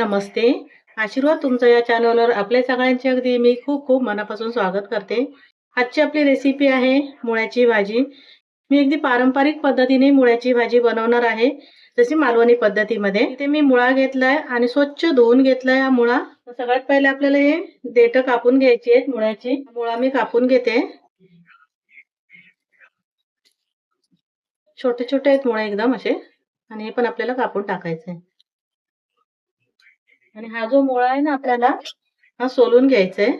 नमस्ते. आशीर्वाद तुमचा या चॅनलवर आपल्या सगळ्यांचे अगदी मी खूप खूप मनापासून स्वागत करते. आजची आपली रेसिपी आहे मुळ्याची भाजी. मी अगदी पारंपरिक पद्धतीने मुळ्याची भाजी बनवणार आहे. जशी मालवणी पद्धतीमध्ये. इथे मी मुळा घेतलाय आणि स्वच्छ धुवून घेतलाय हा मुळा. सगळ्यात पहिले आपल्याला हे देठ कापून घ्यायची आहेत मुळ्याची. मुळा मी कापून घेते. छोटे छोटे आहेत मुळे एकदम असे. आणि हे पण आपल्याला कापून टाकायचे आणि हा जो मुळा आहे ना आपल्याला हा सोलून घ्यायचा आहे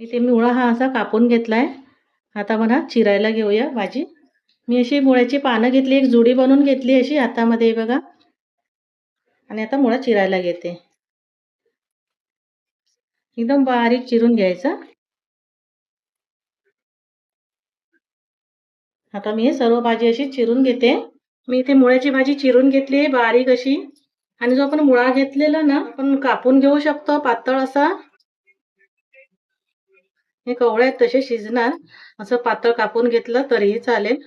इथे मुळा हा असा कापून घेतलाय. आता मला चिरायला घेऊया भाजी. मी अशी मुळ्याची पानं घेतली एक जुडी बनवून घेतली अशी हातामध्ये बघा. आणि आता मुळा चिरायला घेते. एकदम बारीक चिरून घ्यायचा. आता मी सर्व भाजी अशी चिरून घेते. मी इथे मुळ्याची भाजी चिरून घेतली आहे बारीक अशी. आणि जो आपण मुळा घेतलेला ना आपण कापून घेऊ शकतो पातळ असा. हे कवळे आहेत तसे शिजणार. असं पातळ कापून घेतलं तरीही चालेल.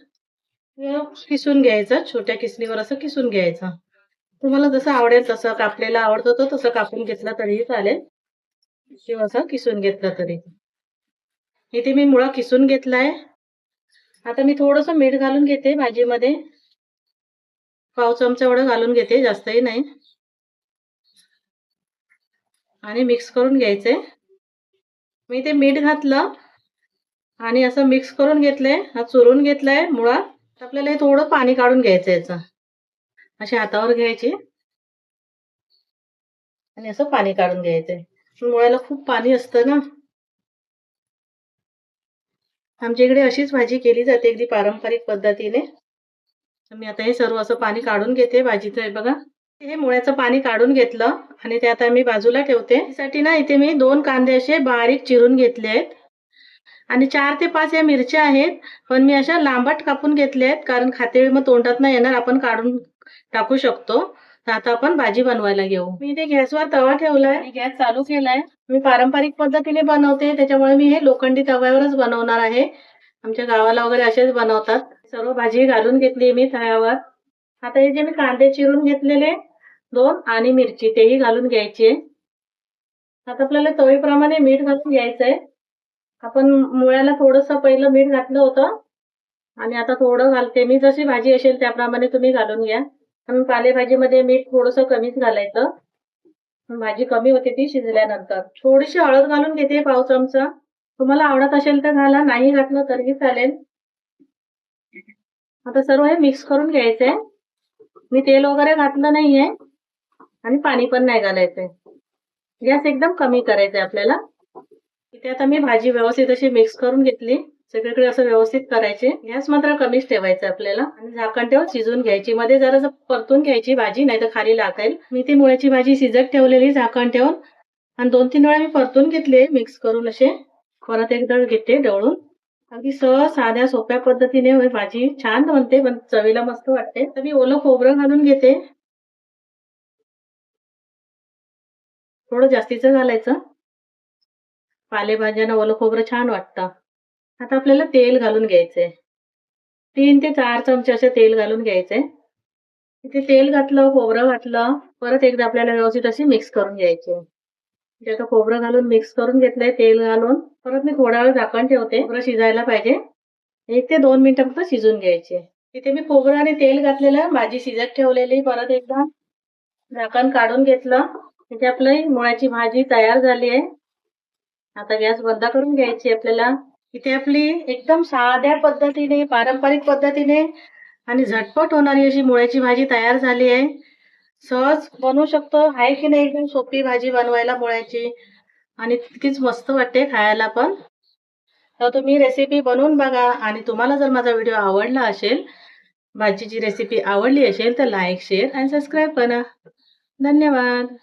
किसून घ्यायचं छोट्या किसणीवर असं किसून घ्यायचं. तुम्हाला जसं आवडेल तसं कापलेलं आवडतं तो तसं कापून घेतलं तरीही चालेल. किंवा असं किसून घेतलं तरी. इथे मी मुळा किसून घेतलाय. आता मी थोडस मीठ घालून घेते भाजीमध्ये. पाव चमचा एवढं घालून घेते जास्तही नाही. आणि मिक्स करून घ्यायचे. मी ते मीठ घातलं आणि असं मिक्स करून घेतलंय हा चुरून घेतलाय मुळात. आपल्याला हे थोडं पाणी काढून घ्यायचं याचं. अशी हातावर घ्यायचे. आणि असं पाणी काढून घ्यायचंय. मुळ्याला खूप पाणी असतं ना. आमच्या इकडे अशीच भाजी केली जाते अगदी पारंपरिक पद्धतीने. मी आता हे सर्व असं पाणी काढून घेते भाजीचं बघा. हे मुळ्याचं पाणी काढून घेतलं आणि ते आता मी बाजूला ठेवते. त्यासाठी ना इथे मी दोन कांदे असे बारीक चिरून घेतले आहेत. आणि चार ते पाच या मिरच्या आहेत पण मी अशा लांबट कापून घेतल्या आहेत कारण खाते मग तोंडात नाही येणार आपण काढून टाकू शकतो. तर आता आपण भाजी बनवायला घेऊ. मी इथे गॅसवर तवा ठेवलाय. गॅस चालू केलाय. मी पारंपरिक पद्धतीने बनवते त्याच्यामुळे मी हे लोखंडी तव्यावरच बनवणार आहे. आमच्या गावाला वगैरे असेच बनवतात. सर्व भाजी घालून घेतली मी तळ्यावर आता हे जे मी कांदे चिरून घेतलेले दोन आणि मिरची तेही घालून घ्यायची. आता आपल्याला तवीप्रमाणे मीठ घालून घ्यायचंय. आपण मुळ्याला थोडस पहिलं मीठ घातलं होतं. आणि आता थोडं घालते मी. जशी भाजी असेल त्याप्रमाणे तुम्ही घालून घ्या. पण पालेभाजीमध्ये मीठ थोडस कमीच घालायचं. भाजी कमी होते ती शिजल्यानंतर. थोडीशी हळद घालून घेते पाव चमचा. तुम्हाला आवडत असेल तर घाला. नाही घातलं तरीही चालेल. आता सर्व हे मिक्स करून घ्यायचंय. मी तेल वगैरे घातलं नाहीये आणि पाणी पण नाही घालायचंय. गॅस एकदम कमी करायचंय आपल्याला. इथे आता मी भाजी व्यवस्थित अशी मिक्स करून घेतली. सगळीकडे असं व्यवस्थित करायचे. गॅस मात्र कमीच ठेवायचं आपल्याला. आणि झाकण ठेवून शिजून घ्यायची. मध्ये जरा परतून घ्यायची भाजी नाही तर खाली लागेल मी ती मुळ्याची भाजी शिजत ठेवलेली झाकण ठेवून. आणि दोन तीन वेळा मी परतून घेतले मिक्स करून असे. परत एकदा घेते डवळून अगदी सहज साध्या सोप्या पद्धतीने भाजी. छान बनते पण चवीला मस्त वाटते. तर मी ओलं खोबरं घालून घेते. थोडं जास्तीचं घालायचं. पालेभाज्यांना ओलं खोबरं छान वाटतं. आता आपल्याला तेल घालून घ्यायचंय. तीन ते चार चमचे असे तेल घालून घ्यायचे इथे तेल घातलं खोबरं घातलं परत एकदा आपल्याला व्यवस्थित अशी मिक्स करून घ्यायचे. आता खोबरं घालून मिक्स करून घेतलंय तेल घालून. परत मी थोडा वेळ झाकण ठेवते. खोबरं शिजायला पाहिजे. एक ते दोन मिनिटं फक्त शिजून घ्यायचे. तिथे मी खोबरं आणि तेल घातलेलं भाजी शिजत ठेवलेली. परत एकदा झाकण काढून घेतलं. तिथे आपली मुळ्याची भाजी तयार झाली आहे. आता गॅस बंद करून घ्यायची आपल्याला. इथे आपली एकदम साध्या पद्धतीने पारंपरिक पद्धतीने आणि झटपट होणारी अशी मुळ्याची भाजी तयार झाली आहे. सहज बनवू शकतो. आहे की नाही एकदम सोपी भाजी बनवायला मुळ्याची. आणि तितकीच मस्त वाटते खायला पण. तर तुम्ही रेसिपी बनवून बघा. आणि तुम्हाला जर माझा व्हिडिओ आवडला असेल भाजीची रेसिपी आवडली असेल तर लाईक शेअर आणि सबस्क्राईब करा. धन्यवाद.